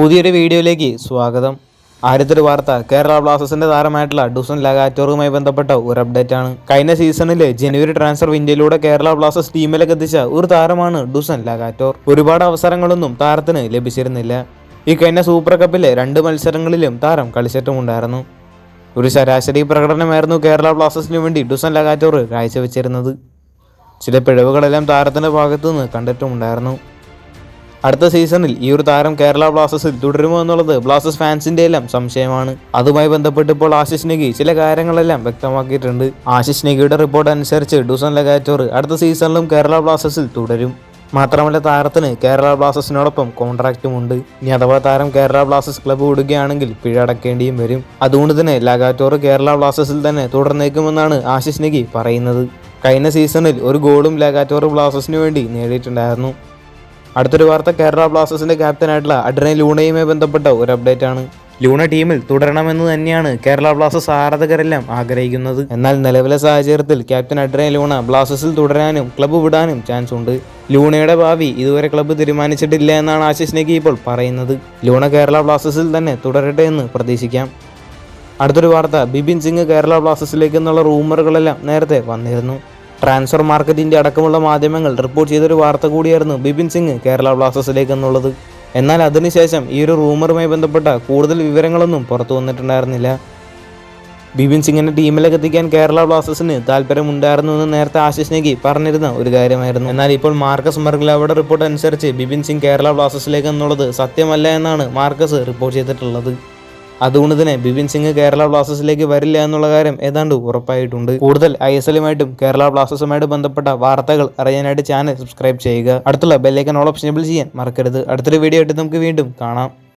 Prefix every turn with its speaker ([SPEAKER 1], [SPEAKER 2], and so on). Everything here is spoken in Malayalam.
[SPEAKER 1] പുതിയൊരു വീഡിയോയിലേക്ക് സ്വാഗതം. ആദ്യത്തെ വാർത്ത കേരള ബ്ലാസ്റ്റേഴ്സിന്റെ താരമായിട്ടുള്ള ഡുസൻ ലഗാറ്റോറുമായി ബന്ധപ്പെട്ട ഒരു അപ്ഡേറ്റ് ആണ്. കഴിഞ്ഞ സീസണിലെ ജനുവരി ട്രാൻസ്ഫർ വിൻഡോയിലൂടെ കേരള ബ്ലാസ്റ്റേഴ്സ് ടീമിലേക്ക് എത്തിച്ച ഒരു താരമാണ് ഡുസൻ ലഗാറ്റോർ. ഒരുപാട് അവസരങ്ങളൊന്നും താരത്തിന് ലഭിച്ചിരുന്നില്ല. ഈ കഴിഞ്ഞ സൂപ്പർ കപ്പിലെ രണ്ട് മത്സരങ്ങളിലും താരം കളിച്ചിട്ടുമുണ്ടായിരുന്നു. ഒരു ശരാശരി പ്രകടനമായിരുന്നു കേരള ബ്ലാസ്റ്റേഴ്സിനു വേണ്ടി ഡുസൻ ലഗാറ്റോർ കാഴ്ചവെച്ചിരുന്നത്. ചില പിഴവുകളെല്ലാം താരത്തിന്റെ ഭാഗത്തുനിന്ന് കണ്ടിട്ടുമുണ്ടായിരുന്നു. അടുത്ത സീസണിൽ ഈ ഒരു താരം കേരള ബ്ലാസ്റ്റേഴ്സിൽ തുടരുമോ എന്നുള്ളത് ബ്ലാസ്റ്റേഴ്സ് ഫാൻസിന്റെ എല്ലാം സംശയമാണ്. അതുമായി ബന്ധപ്പെട്ട് ഇപ്പോൾ ആശിഷ് നെഗി ചില കാര്യങ്ങളെല്ലാം വ്യക്തമാക്കിയിട്ടുണ്ട്. ആശിഷ് നെഗിയുടെ റിപ്പോർട്ട് അനുസരിച്ച് ഡൂസൺ ലഗാറ്റോർ അടുത്ത സീസണിലും കേരള ബ്ലാസ്റ്റേഴ്സിൽ തുടരും. മാത്രമല്ല താരത്തിന് കേരള ബ്ലാസ്റ്റേഴ്സിനോടൊപ്പം കോൺട്രാക്റ്റുമുണ്ട് ഇനി അഥവാ താരം കേരള ബ്ലാസ്റ്റേഴ്സ് ക്ലബ്ബ് വിടുകയാണെങ്കിൽ പിഴ അടക്കേണ്ടിയും വരും. അതുകൊണ്ട് തന്നെ ലഗാറ്റോർ കേരള ബ്ലാസ്റ്റേഴ്സിൽ തന്നെ തുടർന്നേക്കുമെന്നാണ് ആശിഷ് നെഗി പറയുന്നത്. കഴിഞ്ഞ സീസണിൽ ഒരു ഗോളും ലഗാറ്റോർ ബ്ലാസ്റ്റേഴ്സിന് വേണ്ടി നേടിയിട്ടുണ്ടായിരുന്നു. അടുത്തൊരു വാർത്ത കേരള ബ്ലാസ്റ്റേഴ്സിന്റെ ക്യാപ്റ്റനായിട്ടുള്ള അഡ്രനെ ലൂണയുമായി ബന്ധപ്പെട്ട ഒരു അപ്ഡേറ്റ് ആണ്. ലൂണ ടീമിൽ തുടരണമെന്ന് തന്നെയാണ് കേരള ബ്ലാസ്റ്റേഴ്സ് ആരാധകരെല്ലാം ആഗ്രഹിക്കുന്നത്. എന്നാൽ നിലവിലെ സാഹചര്യത്തിൽ ക്യാപ്റ്റൻ അഡ്രൈ ലൂണ ബ്ലാസ്റ്റേഴ്സിൽ തുടരാനും ക്ലബ്ബ് വിടാനും ചാൻസ് ഉണ്ട്. ലൂണയുടെ ഭാവി ഇതുവരെ ക്ലബ്ബ് തീരുമാനിച്ചിട്ടില്ല എന്നാണ് ആശിഷ് നെഗി ഇപ്പോൾ പറയുന്നത്. ലൂണ കേരള ബ്ലാസ്റ്റേഴ്സിൽ തന്നെ തുടരട്ടെ എന്ന് പ്രതീക്ഷിക്കാം. അടുത്തൊരു വാർത്ത ബിപിൻ സിംഗ് കേരള ബ്ലാസ്റ്റേഴ്സിലേക്ക് എന്നുള്ള റൂമറുകളെല്ലാം നേരത്തെ വന്നിരുന്നു. ട്രാൻസ്ഫർ മാർക്കറ്റിന്റെ അടക്കമുള്ള മാധ്യമങ്ങൾ റിപ്പോർട്ട് ചെയ്തൊരു വാർത്ത കൂടിയായിരുന്നു ബിപിൻ സിംഗ് കേരള ബ്ലാസ്റ്റേഴ്സിലേക്ക് എന്നുള്ളത്. എന്നാൽ അതിനുശേഷം ഈ ഒരു റൂമറുമായി ബന്ധപ്പെട്ട കൂടുതൽ വിവരങ്ങളൊന്നും പുറത്തു വന്നിട്ടുണ്ടായിരുന്നില്ല. ബിപിൻ സിംഗിനെ ടീമിലേക്ക് എത്തിക്കാൻ കേരള ബ്ലാസ്റ്റേഴ്സിന് താല്പര്യമുണ്ടായിരുന്നു എന്ന് നേരത്തെ ആശിഷ് നെഗി പറഞ്ഞിരുന്ന ഒരു കാര്യമായിരുന്നു. എന്നാൽ ഇപ്പോൾ മാർക്കസ് മർഗ്ലാവയുടെ റിപ്പോർട്ട് അനുസരിച്ച് ബിപിൻ സിംഗ് കേരള ബ്ലാസ്റ്റേഴ്സിലേക്ക് എന്നുള്ളത് സത്യമല്ല എന്നാണ് മാർക്കസ് റിപ്പോർട്ട് ചെയ്തിട്ടുള്ളത്. അതുകൊണ്ട് തന്നെ ബിപിൻ സിംഗ് കേരള ബ്ലാസ്റ്റേഴ്സിലേക്ക് വരില്ല എന്നുള്ള കാര്യം ഏതാണ്ട് ഉറപ്പായിട്ടുണ്ട്. കൂടുതൽ ഐ എസ് എല്ലുമായിട്ടും കേരള ബ്ലാസ്റ്റേഴ്സുമായിട്ട് ബന്ധപ്പെട്ട വാർത്തകൾ അറിയാനായിട്ട് ചാനൽ സബ്സ്ക്രൈബ് ചെയ്യുക. അടുത്തുള്ള ബെല്ലൈക്കൻ ഓൾ ഓപ്ഷൻ ചെയ്യാൻ മറക്കരുത്. അടുത്തൊരു വീഡിയോ ആയിട്ട് നമുക്ക് വീണ്ടും കാണാം.